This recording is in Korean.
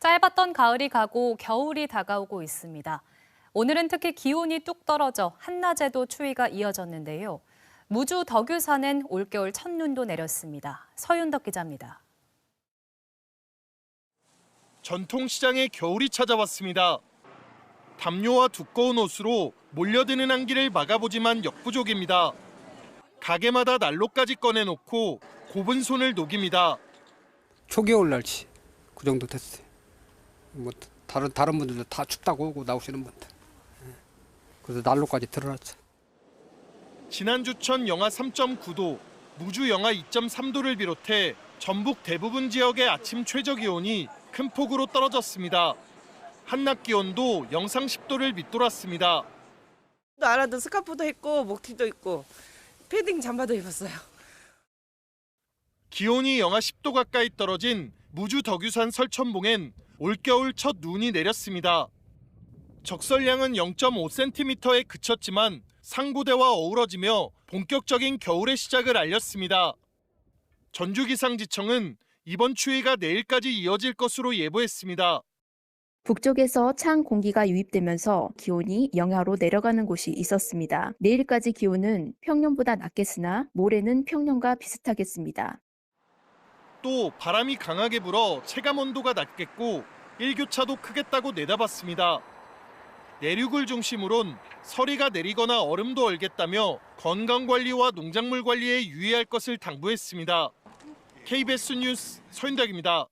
짧았던 가을이 가고 겨울이 다가오고 있습니다. 오늘은 특히 기온이 뚝 떨어져 한낮에도 추위가 이어졌는데요. 무주 덕유산엔 올겨울 첫눈도 내렸습니다. 서윤덕 기자입니다. 전통시장에 겨울이 찾아왔습니다. 담요와 두꺼운 옷으로 몰려드는 한기를 막아보지만 역부족입니다. 가게마다 난로까지 꺼내놓고 곱은 손을 녹입니다. 초겨울 날씨 그 정도 됐어요. 뭐 다른 다른 분들도 다 춥다고 오고 나오시는 분들. 예. 그래서 난로까지 들어놨죠. 지난 주천 영하 3.9도, 무주 영하 2.3도를 비롯해 전북 대부분 지역의 아침 최저 기온이 큰 폭으로 떨어졌습니다. 한낮 기온도 영상 10도를 밑돌았습니다. 알아도 스카프도 했고 목티도 있고 패딩 잠바도 입었어요. 기온이 영하 10도 가까이 떨어진 무주 덕유산 설천봉엔 올겨울 첫 눈이 내렸습니다. 적설량은 0.5cm에 그쳤지만 상고대와 어우러지며 본격적인 겨울의 시작을 알렸습니다. 전주기상지청은 이번 추위가 내일까지 이어질 것으로 예보했습니다. 북쪽에서 찬 공기가 유입되면서 기온이 영하로 내려가는 곳이 있었습니다. 내일까지 기온은 평년보다 낮겠으나 모레는 평년과 비슷하겠습니다. 또 바람이 강하게 불어 체감 온도가 낮겠고 일교차도 크겠다고 내다봤습니다. 내륙을 중심으론 서리가 내리거나 얼음도 얼겠다며 건강 관리와 농작물 관리에 유의할 것을 당부했습니다. KBS 뉴스 서인덕입니다.